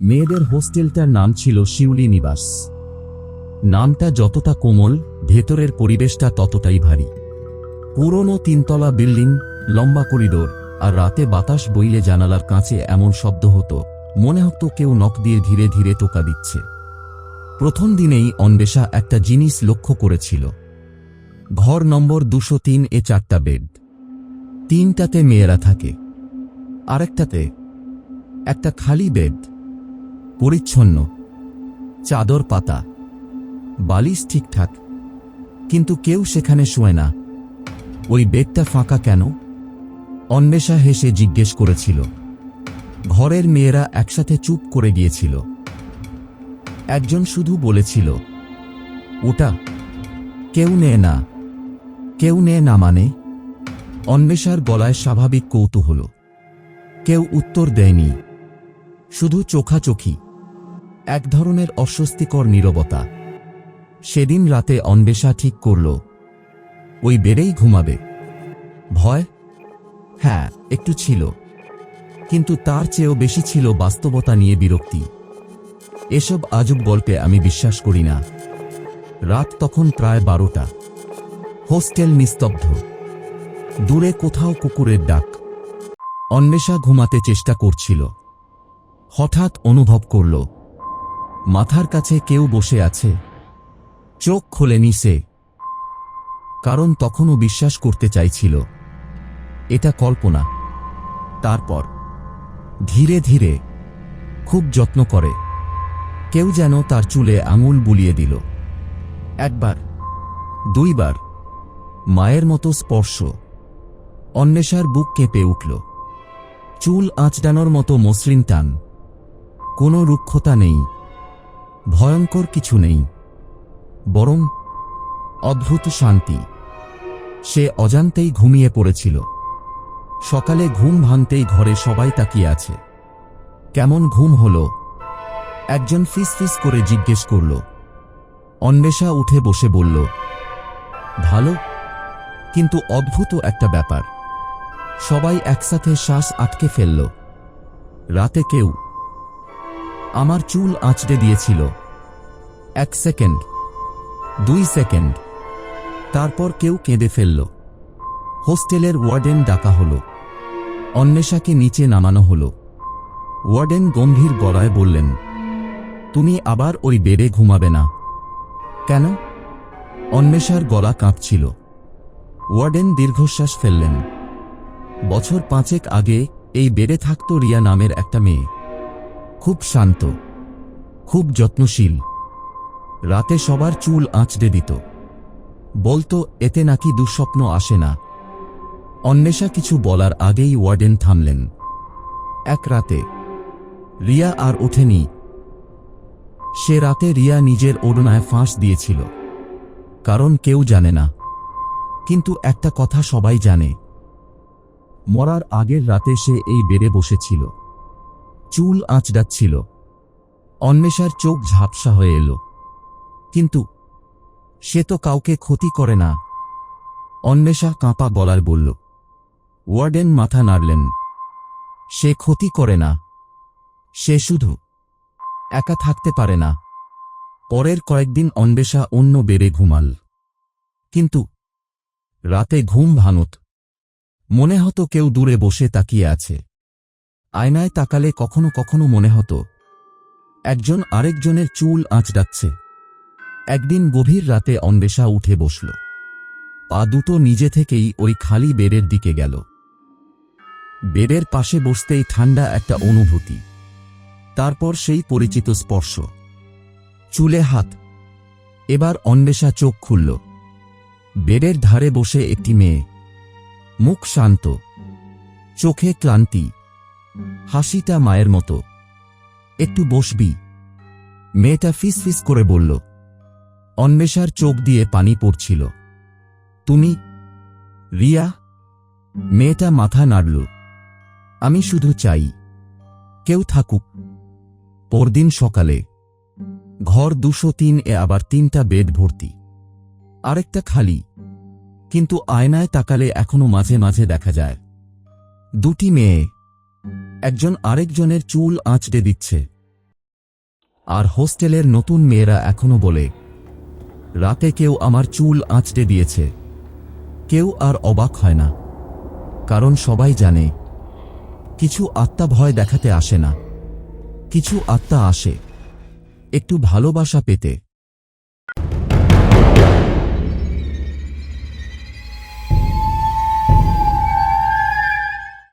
মেয়েদের হোস্টেলটার নাম ছিল শিউলি নিবাস। নামটা যতটা কোমল, ভেতরের পরিবেশটা ততটাই ভারী। পুরনো তিনতলা বিল্ডিং, লম্বা করিডোর আর রাতে বাতাস বইলে জানালার কাছে এমন শব্দ হতো, মনে হতো কেউ নখ দিয়ে ধীরে ধীরে টোকা দিচ্ছে। প্রথম দিনেই অন্বেষা একটা জিনিস লক্ষ্য করেছিল। ঘর নম্বর দুশো তিন এ চারটা বেড। তিনটাতে মেয়েরা থাকে। আরেকটাতে একটা খালি বেড। পরিচ্ছন্ন। চাদর পাতা। বালিশ ঠিকঠাক। কিন্তু কেউ সেখানে শোয় না। ওই বেডটা ফাঁকা কেন? অন্বেষা হেসে জিজ্ঞেস করেছিল। ঘরের মেয়েরা একসাথে চুপ করে গিয়েছিল। একজন শুধু বলেছিল, ওটা, কেউ নেয় না। কেউ নেয় না মানে? অন্বেষার গলায় স্বাভাবিক কৌতূহল। কেউ উত্তর দেয়নি। শুধু চোখাচোখি। এক ধরনের অস্বস্তিকর নীরবতা। সেদিন রাতে অন্বেষা ঠিক করল, ওই বেড়েই ঘুমাবে। ভয়? হ্যাঁ একটু ছিল। কিন্তু তার চেয়েও বেশি ছিল বাস্তবতা নিয়ে বিরক্তি। এসব আজব গল্পে আমি বিশ্বাস করি না। রাত তখন প্রায় বারোটা। হোস্টেল নিস্তব্ধ। দূরে কোথাও কুকুরের ডাক। অন্বেষা ঘুমাতে চেষ্টা করছিল। হঠাৎ অনুভব করল মাথার কাছে কেউ বসে আছে। চোখ খোলেনি সে। কারণ তখনও বিশ্বাস করতে চাইছিল। এটা কল্পনা। তারপর ধীরে ধীরে খুব যত্ন করে। কেউ যেন তার চুলে আঙুল বুলিয়ে দিল। একবার, দুইবার মায়ের মতো স্পর্শ। অন্বেষার বুক কেঁপে উঠল। চুল আঁচড়ানোর মতো মসৃণ টান। কোনো রুক্ষতা নেই। ভয়ঙ্কর কিছু নেই, বরং অদ্ভুত শান্তি। সে অজান্তেই ঘুমিয়ে পড়েছিল। সকালে ঘুম ভাঙতেই ঘরে সবাই তাকিয়ে আছে। কেমন ঘুম হল? একজন ফিস ফিস করে জিজ্ঞেস করল। অন্বেষা উঠে বসে বলল, ভালো, কিন্তু অদ্ভুত একটা ব্যাপার। সবাই একসাথে শ্বাস আটকে ফেলল। রাতে কেউ আমার চুল আঁচড়ে দিয়েছিল। এক সেকেন্ড, দুই সেকেন্ড। তারপর কেউ কেঁদে ফেলল। হোস্টেলের ওয়ার্ডেন ডাকা হল। অন্বেষাকে নিচে নামানো হল। ওয়ার্ডেন গম্ভীর গলায় বললেন, তুমি আবার ওই বেডে ঘুমাবে না। কেন? অন্বেষার গলা কাঁপছিল। ওয়ার্ডেন দীর্ঘশ্বাস ফেললেন। বছর পাঁচেক আগে এই বেডে থাকত রিয়া নামের একটা মেয়ে। খুব শান্ত, খুব যত্নশীল। রাতে সবার চুল আঁচড়ে দিত। বলতো, এতে নাকি দুঃস্বপ্ন আসে না। অন্বেষা কিছু বলার আগেই ওয়ার্ডেন থামলেন। এক রাতে, রিয়া আর ওঠেনি। সে রাতে রিয়া নিজের ওড়নায় ফাঁস দিয়েছিল। কারণ কেউ জানে না। কিন্তু একটা কথা সবাই জানে। মরার আগের রাতে সে এই বেড়ে বসেছিল। চুল আঁচড়াচ্ছিল। অন্বেষার চোখ ঝাপসা হয়ে এলো। কিন্তু সে তো কাউকে ক্ষতি করে না। অন্বেষা কাঁপা গলার বলল, ওয়ার্ডেন মাথা নাড়লেন। সে ক্ষতি করে না। সে শুধু একা থাকতে পারে না। পরের কয়েকদিন অন্বেষা অন্য বেড়ে ঘুমাল। কিন্তু রাতে ঘুম ভাঙত। মনে হতো কেউ দূরে বসে তাকিয়ে আছে। আয়নায় তাকালে কখনো কখনো মনে হতো, একজন আরেকজনের চুল আঁচড়াচ্ছে একদিন গভীর রাতে অন্বেষা উঠে বসল। পা দুটো নিজে থেকেই ওই খালি বেডের দিকে গেল। বেডের পাশে বসতেই ঠান্ডা একটা অনুভূতি, তারপর সেই পরিচিত স্পর্শ। চুলে হাত। এবার অন্বেষা চোখ খুলল। বেডের ধারে বসে একটি মেয়ে। মুখ শান্ত। চোখে ক্লান্তি। হাসিটা মায়ের মতো। একটু বসবি? মেয়েটা ফিস ফিস করে বলল। অন্বেষার চোখ দিয়ে পানি পড়ছিল। তুমি? রিয়া? মেয়েটা মাথা নাড়ল। আমি শুধু চাই, কেউ থাকুক। পরদিন সকালে ঘর দুশো তিন এ আবার তিনটা বেড ভর্তি। আরেকটা খালি, কিন্তু আয়নায় তাকালে এখনও মাঝে মাঝে দেখা যায়। দুটি মেয়ে একজন আরেকজনের চুল আঁচড়ে দিচ্ছে। আর হোস্টেলের নতুন মেয়েরা এখনও বলে, রাতে কেউ আমার চুল আঁচড়ে দিয়েছে। কেউ আর অবাক হয় না। কারণ সবাই জানে, কিছু আত্মা ভয় দেখাতে আসে না। কিছু আত্মা আসে, একটু ভালোবাসা পেতে।